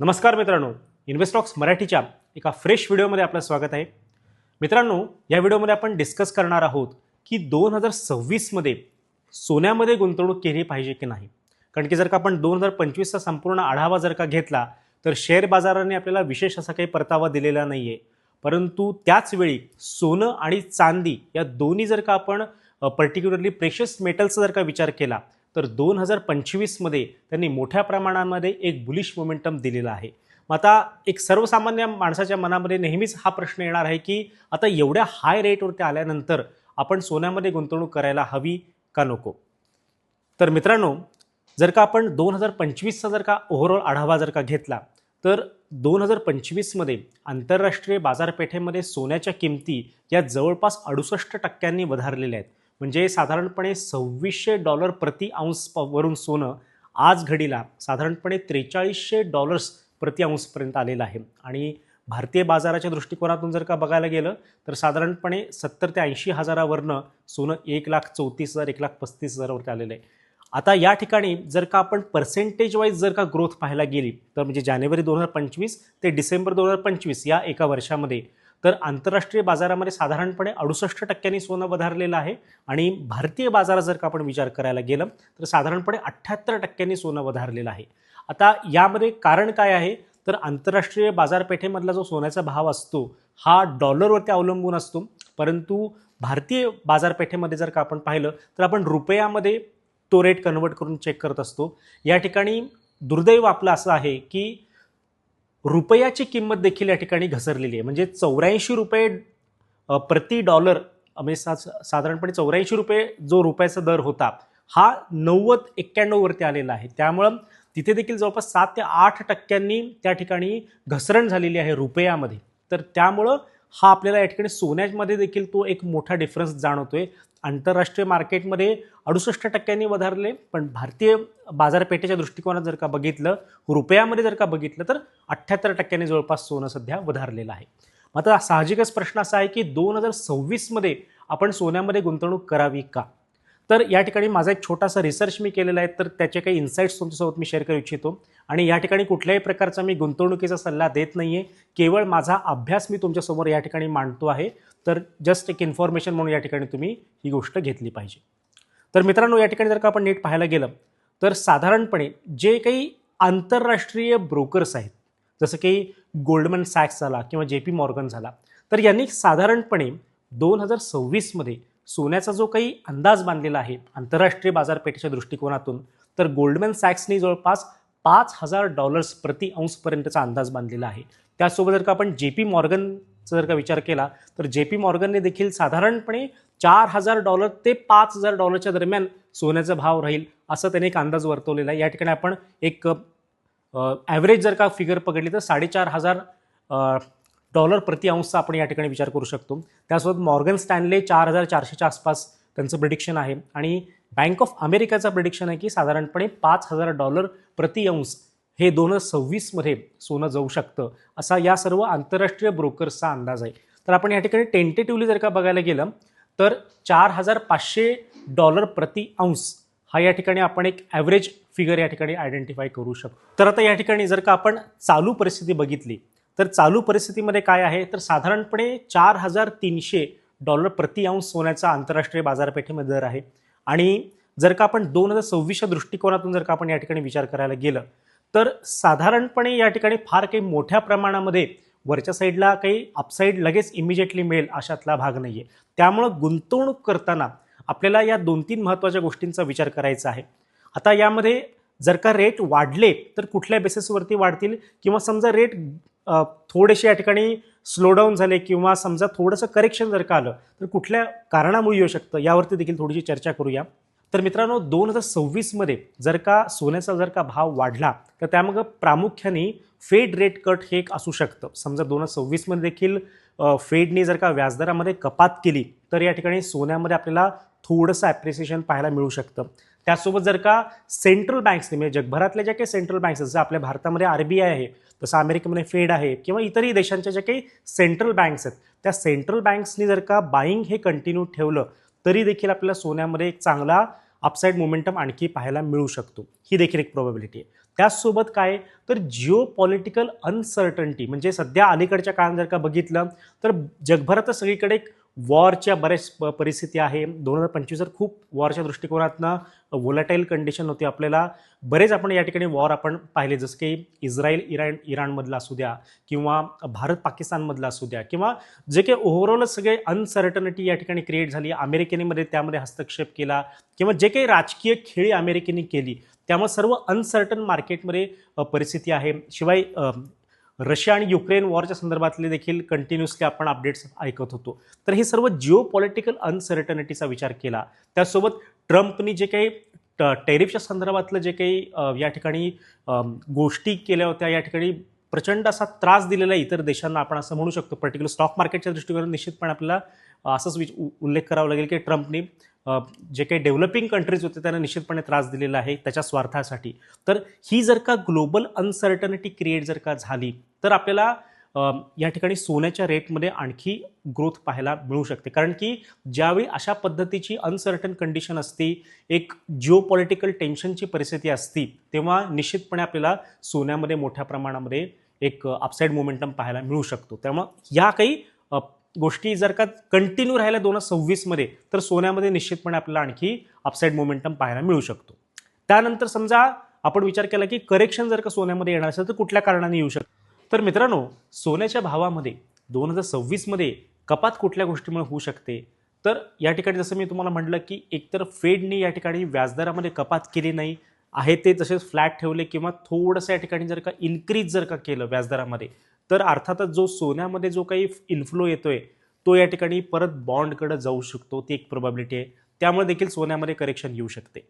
नमस्कार मित्रांनो इन्व्हेस्टॉक्स मराठीच्या एका फ्रेश व्हिडिओमध्ये आपलं स्वागत आहे. मित्रांनो या व्हिडिओमध्ये आपण डिस्कस करणार आहोत की दोन हजार सव्वीसमध्ये सोन्यामध्ये गुंतवणूक केली पाहिजे की नाही. कारण की जर का आपण दोन हजार पंचवीसचा संपूर्ण आढावा जर का घेतला तर शेअर बाजाराने आपल्याला विशेष असा काही परतावा दिलेला नाही आहे परंतु त्याच वेळी सोनं आणि चांदी या दोन्ही जर का आपण पर्टिक्युलरली प्रेशस मेटलचा जर का विचार केला तर दोन हजार पंचवीसमध्ये त्यांनी मोठ्या प्रमाणामध्ये एक बुलिश मोमेंटम दिलेला आहे. मग आता एक सर्वसामान्य माणसाच्या मनामध्ये नेहमीच हा प्रश्न येणार आहे की आता एवढ्या हाय रेटवरती आल्यानंतर आपण सोन्यामध्ये गुंतवणूक करायला हवी का नको? तर मित्रांनो जर का आपण दोन हजार पंचवीसचा जर का ओव्हरऑल आढावा जर का घेतला तर दोन हजार पंचवीसमध्ये आंतरराष्ट्रीय बाजारपेठेमध्ये सोन्याच्या किमती या जवळपास अडुसष्ट टक्क्यांनी वधारलेल्या आहेत. म्हणजे साधारणपणे सव्वीसशे डॉलर प्रति अंश प- वरून सोनं आज घडीला साधारणपणे त्रेचाळीसशे डॉलर्स प्रति अंशपर्यंत आलेलं आहे. आणि भारतीय बाजाराच्या दृष्टिकोनातून जर का बघायला गेलं तर साधारणपणे सत्तर ते ऐंशी हजारावरनं सोनं एक लाख चौतीस हजार एक लाख पस्तीस हजारावरती आलेलं आहे. आता या ठिकाणी जर का आपण पर्सेंटेज वाईज जर का ग्रोथ पाहायला गेली तर म्हणजे जानेवारी दोन हजार पंचवीस ते डिसेंबर दोन हजार पंचवीस या एका वर्षामध्ये तर आंतरराष्ट्रीय बाजारामध्ये साधारणपणे अडुसष्ट टक्क्यांनी सोनं वधारलेलं आहे आणि भारतीय बाजारात जर का आपण विचार करायला गेलं तर साधारणपणे अठ्ठ्याहत्तर टक्क्यांनी सोनं वधारलेलं आहे. आता यामध्ये कारण काय आहे? तर आंतरराष्ट्रीय बाजारपेठेमधला जो सोन्याचा भाव असतो हा डॉलरवरती अवलंबून असतो. परंतु भारतीय बाजारपेठेमध्ये जर का आपण पाहिलं तर आपण रुपयामध्ये तो रेट कन्वर्ट करून चेक करत असतो. या ठिकाणी दुर्दैव आपलं असं आहे की रुपयाची किंमत देखील या ठिकाणी घसरलेली आहे. म्हणजे चौऱ्याऐंशी रुपये प्रति डॉलर म्हणजे सा साधारणपणे चौऱ्याऐंशी रुपये जो रुपयाचा दर होता हा नव्वद एक्क्याण्णववरती आलेला आहे. त्यामुळं तिथे देखील जवळपास सात ते आठ टक्क्यांनी त्या ठिकाणी घसरण झालेली आहे रुपयामध्ये. तर त्यामुळं हा आपल्याला या ठिकाणी सोन्यामध्ये देखील तो एक मोठा डिफरन्स जाणवतोय. आंतरराष्ट्रीय मार्केटमध्ये अडुसष्ट टक्क्यांनी वधारले पण भारतीय बाजारपेठेच्या दृष्टिकोनात जर का बघितलं रुपयामध्ये जर का बघितलं तर अठ्ठ्याहत्तर टक्क्यांनी जवळपास सोनं सध्या वधारलेलं आहे. मग आता साहजिकच प्रश्न असा आहे की दोन हजार सव्वीसमध्ये आपण सोन्यामध्ये गुंतवणूक करावी का? तर या ठिकाणी माझा एक छोटासा रिसर्च मी केलेला आहे तर त्याचे काही इन्साईट्स तुमच्यासोबत मी शेअर करू इच्छितो. आणि या ठिकाणी कुठल्याही प्रकारचा मी गुंतवणुकीचा सल्ला देत नाही आहे केवळ माझा अभ्यास मी तुमच्यासमोर या ठिकाणी मांडतो आहे. तर जस्ट एक इन्फॉर्मेशन म्हणून या ठिकाणी तुम्ही ही गोष्ट घेतली पाहिजे. तर मित्रांनो या ठिकाणी जर का आपण नीट पाहायला गेलं तर साधारणपणे जे काही आंतरराष्ट्रीय ब्रोकर्स आहेत जसं की गोल्डमन सॅक्स झाला किंवा जे पी मॉर्गन झाला तर यांनी साधारणपणे दोन हजार सव्वीसमध्ये सोन्याचा जो काही अंदाज बांधलेला आहे आंतरराष्ट्रीय बाजारपेठेच्या दृष्टिकोनातून तर गोल्डमॅन सॅक्सनी जवळपास पाच हजार डॉलर्स प्रति अंशपर्यंतचा अंदाज बांधलेला आहे. त्याचसोबत जर का आपण जे पी मॉर्गनचा जर का विचार केला तर जे पी मॉर्गनने देखील साधारणपणे चार हजार डॉलर ते पाच हजार डॉलरच्या दरम्यान सोन्याचा भाव राहील असं त्याने एक अंदाज वर्तवलेला आहे. या ठिकाणी आपण एक ॲव्हरेज जर का फिगर पकडली तर साडेचार हजार डॉलर प्रति अंशचा आपण या ठिकाणी विचार करू शकतो. त्यासोबत मॉर्गन स्टॅनले चार हजार चारशेच्या आसपास त्यांचं प्रिडिक्शन आहे. आणि बँक ऑफ अमेरिकाचं प्रिडिक्शन आहे की साधारणपणे पाच हजार डॉलर प्रति अंश हे दोन हजार सव्वीसमध्ये सोनं जाऊ शकतं. असा या सर्व आंतरराष्ट्रीय ब्रोकर्सचा अंदाज आहे. तर आपण या ठिकाणी टेंटेटिव्हली जर का बघायला गेलं तर चार हजार पाचशे डॉलर प्रति अंश हा या ठिकाणी आपण एक ॲव्हरेज फिगर या ठिकाणी आयडेंटिफाय करू शकतो. तर आता या ठिकाणी जर का आपण चालू परिस्थिती बघितली तर चालू परिस्थितीमध्ये काय आहे? तर साधारणपणे चार हजार तीनशे डॉलर प्रति अंश सोन्याचा आंतरराष्ट्रीय बाजारपेठेमध्ये दर आहे. आणि जर का आपण दोन हजार सव्वीसच्या दृष्टिकोनातून जर का आपण या ठिकाणी विचार करायला गेलं तर साधारणपणे या ठिकाणी फार काही मोठ्या प्रमाणामध्ये वरच्या साईडला काही अपसाईड लगेच इमिजिएटली मिळेल अशातला भाग नाही आहे त्यामुळं गुंतवणूक करताना आपल्याला या दोन तीन महत्त्वाच्या गोष्टींचा विचार करायचा आहे. आता यामध्ये जर का रेट वाढले तर कुठल्या बेसिसवरती वाढतील? किंवा समजा रेट थोडेसे या ठिकाणी स्लो डाऊन झाले किंवा समजा थोडंसं करेक्शन जर का आलं तर कुठल्या कारणामुळे येऊ शकतं? यावरती देखील थोडीशी चर्चा करूया. तर मित्रांनो दोन हजार सव्वीसमध्ये जर का सोन्याचा जर का भाव वाढला तर त्यामागं प्रामुख्याने फेड रेट कट हे एक असू शकतं. समजा दोन हजार सव्वीसमध्ये देखील फेडने जर का व्याजदरामध्ये कपात केली तर या ठिकाणी सोन्यामध्ये आपल्याला थोडंसं ॲप्रिसिएशन पाहायला मिळू शकतं. त्यासोबत जर का सेंट्रल बँक्सने म्हणजे जगभरातल्या ज्या काही सेंट्रल बँक्स जसं आपल्या भारतामध्ये आर बी आय आहे तसं अमेरिकेमध्ये फेड आहे किंवा इतरही देशांच्या ज्या काही सेंट्रल बँक्स आहेत त्या सेंट्रल बँक्सनी जर का बाईंग हे कंटिन्यू ठेवलं तरी देखील आपल्याला सोन्यामध्ये एक चांगला अपसाईड मोमेंटम आणखी पाहायला मिळू शकतो. ही देखील एक प्रोबॅबिलिटी आहे. त्याचसोबत काय? तर जिओ पॉलिटिकल अनसर्टन्टी म्हणजे सध्या अलीकडच्या काळात जर का बघितलं तर जगभरातच सगळीकडे एक वॉरच्या बऱ्याच प- परिस्थिती आहे. दोन हजार पंचवीस खूप वॉरच्या दृष्टिकोनातनं वोलाटाईल कंडिशन होती आपल्याला. बरेच आपण या ठिकाणी वॉर आपण पाहिले. जसं की इस्रायल इराण इराणमधला असू द्या किंवा भारत पाकिस्तानमधला असू द्या किंवा जे काही ओव्हरऑलच सगळे अनसर्टनिटी या ठिकाणी क्रिएट झाली. अमेरिकेनेमध्ये त्यामध्ये हस्तक्षेप केला किंवा जे काही राजकीय खेळी अमेरिकेने केली. त्यामुळे सर्व अनसर्टन मार्केटमध्ये परिस्थिती आहे. शिवाय रशिया आणि युक्रेन वॉरच्या संदर्भातले देखील कंटिन्युअसली आपण अपडेट्स ऐकत होतो. तर हे सर्व जिओ पॉलिटिकल अनसर्टनिटीचा विचार केला. त्यासोबत ट्रम्पनी जे काही टेरिफच्या संदर्भातलं जे काही या ठिकाणी गोष्टी केल्या होत्या या ठिकाणी प्रचंड असा त्रास दिलेला आहे इतर देशांना आपण असं म्हणू शकतो. पर्टिक्युलर स्टॉक मार्केटच्या दृष्टिकोनातून निश्चितपणे आपल्याला असंच विच उ- उल्लेख करावा लागेल की ट्रम्पनी जे काही डेव्हलपिंग कंट्रीज होते त्यांना निश्चितपणे त्रास दिलेला आहे त्याच्या स्वार्थासाठी. तर ही जर का ग्लोबल अनसर्टनिटी क्रिएट जर का झाली तर आपल्याला या ठिकाणी सोन्याच्या रेटमध्ये आणखी ग्रोथ पाहायला मिळू शकते. कारण की ज्यावेळी अशा पद्धतीची अनसर्टन कंडिशन असते एक जिओ पॉलिटिकल टेन्शनची परिस्थिती असती तेव्हा निश्चितपणे आपल्याला सोन्यामध्ये मोठ्या प्रमाणामध्ये एक अपसाईड मोमेंटम पाहायला मिळू शकतो. त्यामुळं या काही गोष्टी जर का कंटिन्यू राहिल्या दोन हजार सव्वीसमध्ये तर सोन्यामध्ये निश्चितपणे आपल्याला आणखी अपसाईड मोमेंटम पाहायला मिळू शकतो. त्यानंतर समजा आपण विचार केला की करेक्शन जर का सोन्यामध्ये येणार असेल तर कुठल्या कारणाने येऊ शकतं? तर मित्रांनो सोन्याच्या भावामध्ये दोन हजार सव्वीसमध्ये कपात कुठल्या गोष्टीमुळे होऊ शकते? तर या ठिकाणी जसं मी तुम्हाला म्हटलं की एकतर फेडने या ठिकाणी व्याजदरामध्ये कपात केली नाही आहे ते तसेच फ्लॅट ठेवले किंवा थोडंसं या ठिकाणी जर का इन्क्रीज जर का केलं व्याजदरामध्ये तर अर्थातच जो सोन्यामध्ये जो काही इन्फ्लो येतोय तो या ठिकाणी परत बॉन्डकडे जाऊ शकतो. ती एक प्रोबॅबिलिटी आहे. त्यामुळे देखील सोन्यामध्ये करेक्शन येऊ शकते.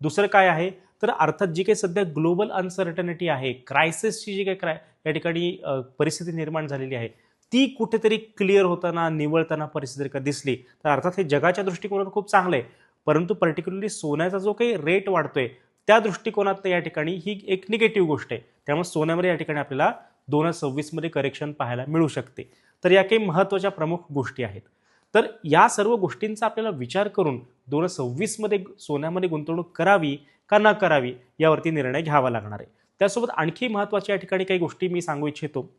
दुसरं काय आहे? तर अर्थात जी काही सध्या ग्लोबल अनसर्टनिटी आहे क्रायसिसची जी काही क्राय या ठिकाणी परिस्थिती निर्माण झालेली आहे ती कुठेतरी क्लिअर होताना निवळताना परिस्थिती का दिसली तर अर्थात हे जगाच्या दृष्टिकोनातून खूप चांगलं आहे. परंतु पर्टिक्युलरली सोन्याचा जो काही रेट वाढतोय त्या दृष्टिकोनात या ठिकाणी ही एक निगेटिव्ह गोष्ट आहे. त्यामुळे सोन्यामध्ये या ठिकाणी आपल्याला दोन हजार सव्वीसमध्ये करेक्शन पाहायला मिळू शकते. तर या काही महत्त्वाच्या प्रमुख गोष्टी आहेत. तर या सर्व गोष्टींचा आपल्याला विचार करून दोन हजार सव्वीसमध्ये सोन्यामध्ये गुंतवणूक करावी का न करावी यावरती निर्णय घ्यावा लागणार आहे. त्यासोबत आणखी महत्त्वाच्या या ठिकाणी काही गोष्टी मी सांगू इच्छितो.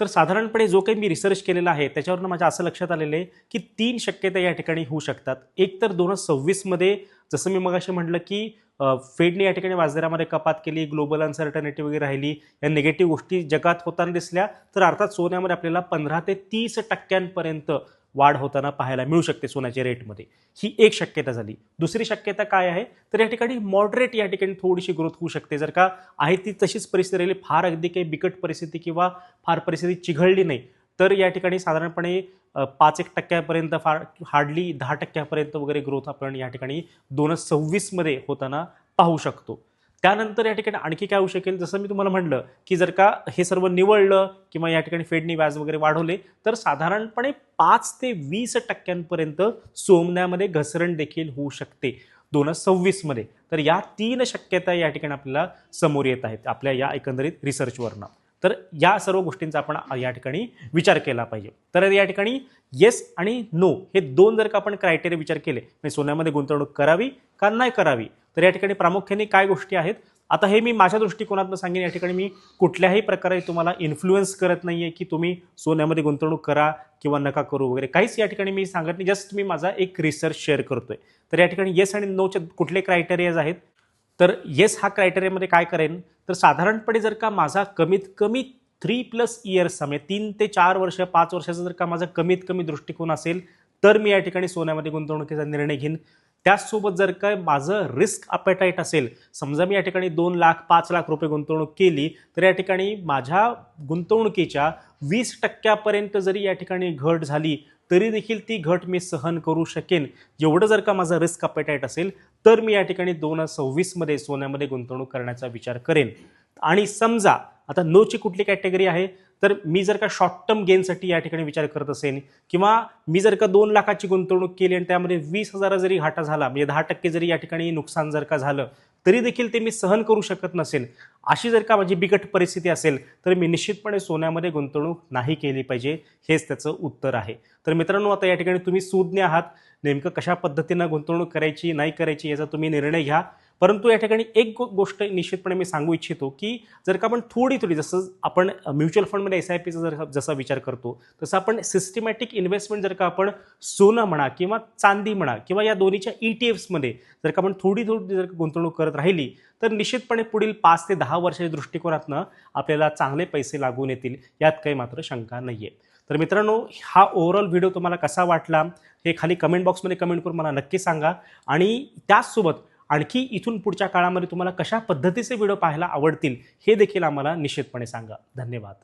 तर साधारणपणे जो काही मी रिसर्च केलेला आहे त्याच्यावरनं माझ्या असं लक्षात आलेलं आहे की तीन शक्यता या ठिकाणी होऊ शकतात. एक तर दोन हजार सव्वीसमध्ये जसं मी मगाशी म्हटलं की फेडने या ठिकाणी व्याजदरामध्ये कपात केली ग्लोबल अनसर्टनिटी वगैरे राहिली या निगेटिव्ह गोष्टी जगात होताना दिसल्या तर अर्थात सोन्यामध्ये आपल्याला पंधरा ते तीस टक्क्यांपर्यंत वाढ होताना पाहायला मिळू शकते सोन्याच्या रेटमध्ये. ही एक शक्यता झाली. दुसरी शक्यता काय आहे? तर या ठिकाणी मॉडरेट या ठिकाणी थोडीशी ग्रोथ होऊ शकते. जर का आहे ती तशीच परिस्थिती राहिली फार अगदी काही बिकट परिस्थिती किंवा फार परिस्थिती चिघळली नाही तर या ठिकाणी साधारणपणे पाच एक टक्क्यापर्यंत फार हार्डली दहा टक्क्यापर्यंत वगैरे ग्रोथ आपण या ठिकाणी दोन हजार सव्वीसमध्ये होताना पाहू शकतो. त्यानंतर या ठिकाणी आणखी काय होऊ शकेल? जसं मी तुम्हाला म्हटलं की जर का हे सर्व निवडलं किंवा या ठिकाणी फेडनी व्याज वगैरे वाढवले तर साधारणपणे पाच ते वीस टक्क्यांपर्यंत सोमण्यामध्ये घसरण देखील होऊ शकते. दोन हजार सव्वीसमध्ये. तर या तीन शक्यता या ठिकाणी आपल्याला समोर येत आहेत आपल्या या एकंदरीत रिसर्चवरनं तर या सर्व गोष्टींचा आपण या ठिकाणी विचार केला पाहिजे. तर या ठिकाणी येस आणि नो हे दोन जर का आपण क्रायटेरिया विचार केले म्हणजे सोन्यामध्ये गुंतवणूक करावी का नाही करावी तर या ठिकाणी प्रामुख्याने काय गोष्टी आहेत? आता हे मी माझ्या दृष्टिकोनातून सांगेन. या ठिकाणी मी कुठल्याही प्रकारे तुम्हाला इन्फ्लुएन्स करत नाही आहे की तुम्ही सोन्यामध्ये गुंतवणूक करा किंवा नका करू वगैरे. काहीच या ठिकाणी मी सांगत नाही. जस्ट मी माझा एक रिसर्च शेअर करतोय. तर या ठिकाणी येस आणि नोचे कुठले क्रायटेरियाज आहेत? तर येस हा क्रायटेरियामध्ये काय करेन? तर साधारणपणे जर का माझा कमीत कमी थ्री प्लस इयर्सचा म्हणजे तीन ते चार वर्ष पाच वर्षाचा जर का माझा कमीत कमी दृष्टिकोन असेल तर मी या ठिकाणी सोन्यामध्ये गुंतवणुकीचा निर्णय घेईन. त्याचसोबत जर काय माझं रिस्क अपेटाईट असेल समजा मी या ठिकाणी दोन लाख पाच लाख रुपये गुंतवणूक केली तर या ठिकाणी माझ्या गुंतवणुकीच्या वीस टक्क्यापर्यंत जरी या ठिकाणी घट झाली तरी देखील ती घट मी सहन करू शकेन. एवढं जर का माझा रिस्क अपेटाईट असेल तर मी या ठिकाणी दोन हजार सव्वीसमध्ये सोन्यामध्ये गुंतवणूक करण्याचा विचार करेन. आणि समजा आता नोची कुठली कॅटेगरी आहे? तर मी जर का शॉर्ट टर्म गेनसाठी या ठिकाणी विचार करत असेल किंवा मी जर का दोन लाखाची गुंतवणूक केली आणि त्यामध्ये वीस हजार जरी घाटा झाला म्हणजे दहा टक्के जरी या ठिकाणी नुकसान जर का झालं तरी देखील ते मी सहन करू शकत नसेल अशी जर का माझी बिकट परिस्थिती असेल तर मी निश्चितपणे सोन्यामध्ये गुंतवणूक नाही केली पाहिजे हेच त्याचं उत्तर आहे. तर मित्रांनो आता या ठिकाणी तुम्ही सुज्ञ आहात. नेमकं कशा पद्धतीनं गुंतवणूक करायची नाही करायची याचा तुम्ही निर्णय घ्या. परंतु या ठिकाणी एक गो गोष्ट निश्चितपणे मी सांगू इच्छितो की जर का आपण थोडी थोडी जसं आपण म्युच्युअल फंडमध्ये एस आय पीचा जर जसा विचार करतो तसं आपण सिस्टमॅटिक इन्व्हेस्टमेंट जर का आपण सोनं म्हणा किंवा चांदी म्हणा किंवा या दोन्हीच्या ई टी एफ्समध्ये जर का आपण थोडी थोडी जर गुंतवणूक करत राहिली तर निश्चितपणे पुढील पाच ते दहा वर्षाच्या दृष्टिकोनातनं आपल्याला चांगले पैसे लागून येतील यात काही मात्र शंका नाही आहे तर मित्रांनो हा ओव्हरऑल व्हिडिओ तुम्हाला कसा वाटला हे खाली कमेंट बॉक्समध्ये कमेंट करून मला नक्की सांगा. आणि त्याचसोबत आणखी इथून पुढच्या काळामध्ये तुम्हाला कशा पद्धतीचे व्हिडिओ पाहायला आवडतील हे देखील आम्हाला निश्चितपणे सांगा. धन्यवाद.